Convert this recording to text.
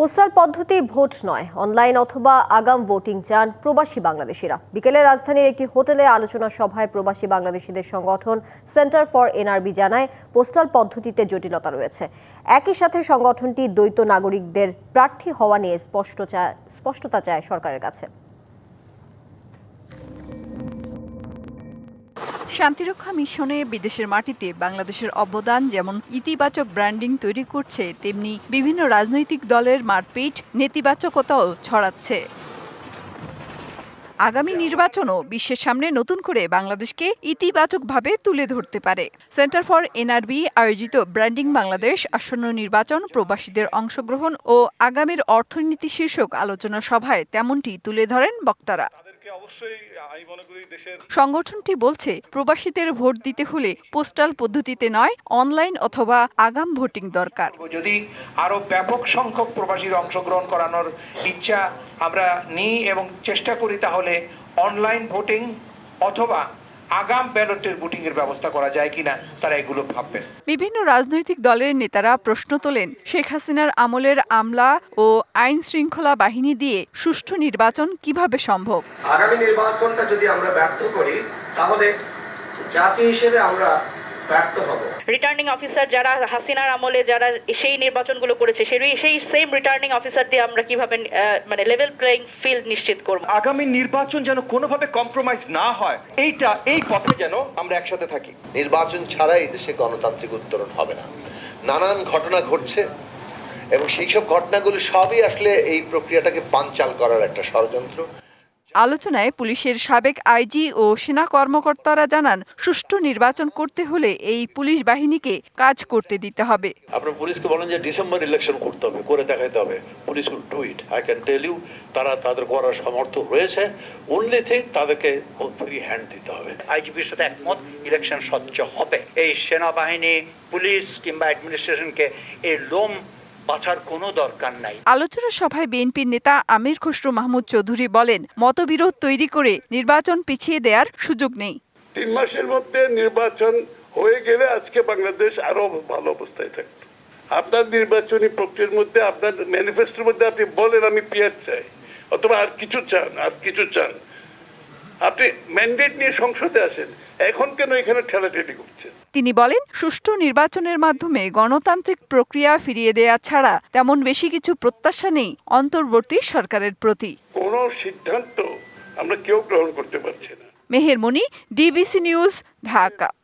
Postal পদ্ধতি vote নয়, online অথবা আগাম ভোটিং চান প্রবাসী বাংলাদেশিরা। বিকেলে রাজধানীর একটি হোটেলে আলোচনা সভায় প্রবাসী বাংলাদেশিদের সংগঠন সেন্টার ফর এনআরবি জানায়, পোস্টাল পদ্ধতিতে জটিলতা রয়েছে। একই সাথে সংগঠনটি দ্বৈত নাগরিকদের প্রার্থী হওয়া নিয়ে স্পষ্ট স্পষ্টতা চায় সরকারের কাছে। শান্তিরক্ষা মিশনে বিদেশের মাটিতে বাংলাদেশের অবদান যেমন ইতিবাচক ব্র্যান্ডিং তৈরি করছে, তেমনি বিভিন্ন রাজনৈতিক দলের মারপিট নেতিবাচকতাও ছড়াচ্ছে। আগামী নির্বাচনও বিশ্বের সামনে নতুন করে বাংলাদেশকে ইতিবাচকভাবে তুলে ধরতে পারে। সেন্টার ফর এনআরবি আয়োজিত ব্র্যান্ডিং বাংলাদেশ আসন্ন নির্বাচন প্রবাসীদের অংশগ্রহণ ও আগামীর অর্থনীতি শীর্ষক আলোচনা সভায় তেমনটি তুলে ধরেন বক্তারা। সংগঠনটি বলছে প্রবাসীদের ভোট দিতে হলে পোস্টাল পদ্ধতিতে নয় অনলাইন অথবা আগাম ভোটিং দরকার। যদি আরও ব্যাপক সংখ্যক প্রবাসীর অংশগ্রহণ করানোর ইচ্ছা আমরা নিই এবং চেষ্টা করি তাহলে অনলাইন ভোটিং অথবা আগাম ব্যালটের ভোটিং এর ব্যবস্থা করা যায় কিনা তারা এগুলো ভাববেন। বিভিন্ন রাজনৈতিক দলের নেতারা প্রশ্ন তোলেন শেখ হাসিনার আমলের আমলা ও আইন শৃঙ্খলা বাহিনী দিয়ে সুষ্ঠু নির্বাচন কীভাবে সম্ভব? আগামী নির্বাচনটা যদি আমরা ব্যর্থ করি তাহলে জাতি হিসেবে আমরা রিটার্নিং অফিসার যারা হাসিনার আমলে যারা সেই নির্বাচনগুলো করেছে সেই সেই সেম রিটার্নিং অফিসার দিয়ে আমরা কীভাবে আহ, মানে লেভেল প্লেইং ফিল্ড নিশ্চিত করব? আগামী নির্বাচন যেন কোনোভাবে কম্প্রোমাইজ না হয় এইটা এই পথে যেন আমরা একসাথে থাকি। নির্বাচন ছাড়াই দেশে গণতান্ত্রিক উত্তরণ হবে না। নানান ঘটনা ঘটছে এবং সেই সব ঘটনাগুলো সবই আসলে এই প্রক্রিয়াটাকে বানচাল করার একটা ষড়যন্ত্র। আলোচনায় পুলিশের সাবেক আইজি ও সেনা কর্মকর্তারা জানান সুষ্ঠু নির্বাচন করতে হলে এই পুলিশ বাহিনীকে কাজ করতে দিতে হবে। আপনার পুলিশকে বলেন যে ডিসেম্বর ইলেকশন করতে হবে করে দেখাতে হবে। Police will do it. I can tell you তারা তাদের করার সামর্থ্য রয়েছে। অনলি থিং তাদেরকে ফ্রি হ্যান্ড দিতে হবে। আইজিপির সাথে একমত ইলেকশন স্বচ্ছ হবে। এই সেনাবাহিনী পুলিশ কিংবা অ্যাডমিনিস্ট্রেশনকে এই লোম বাছার কোনো দরকার নাই। আলোচনা সভায় বিএনপির নেতা আমির খসরু মাহমুদ চৌধুরী বলেন মতবিরোধ তৈরি করে নির্বাচন পিছিয়ে দেওয়ার সুযোগ নেই। তিন মাসের মধ্যে নির্বাচন হয়ে গেলে আজকে বাংলাদেশ আরও ভালো অবস্থায় থাকতো আপনার নির্বাচনী প্রক্রিয়ার মধ্যে আপনার ম্যানিফেস্টোর মধ্যে আপনি বলেন আমি পিয়ার চাই অথবা আর কিছু চান আর কিছু চান। আপনি ম্যান্ডেট নিয়ে সংসদে আসেন এখন কেন এখানে ঠেলাঠেলি করছেন তিনি বলেন সুষ্ঠু নির্বাচনের মাধ্যমে গণতান্ত্রিক প্রক্রিয়া ফিরিয়ে দেয়া ছাড়া তেমন বেশি কিছু প্রত্যাশা নেই অন্তর্বর্তী সরকারের প্রতি। কোনো সিদ্ধান্ত আমরা কেউ গ্রহণ করতে পারছি না। Meher Mehermoni DBC news Dhaka.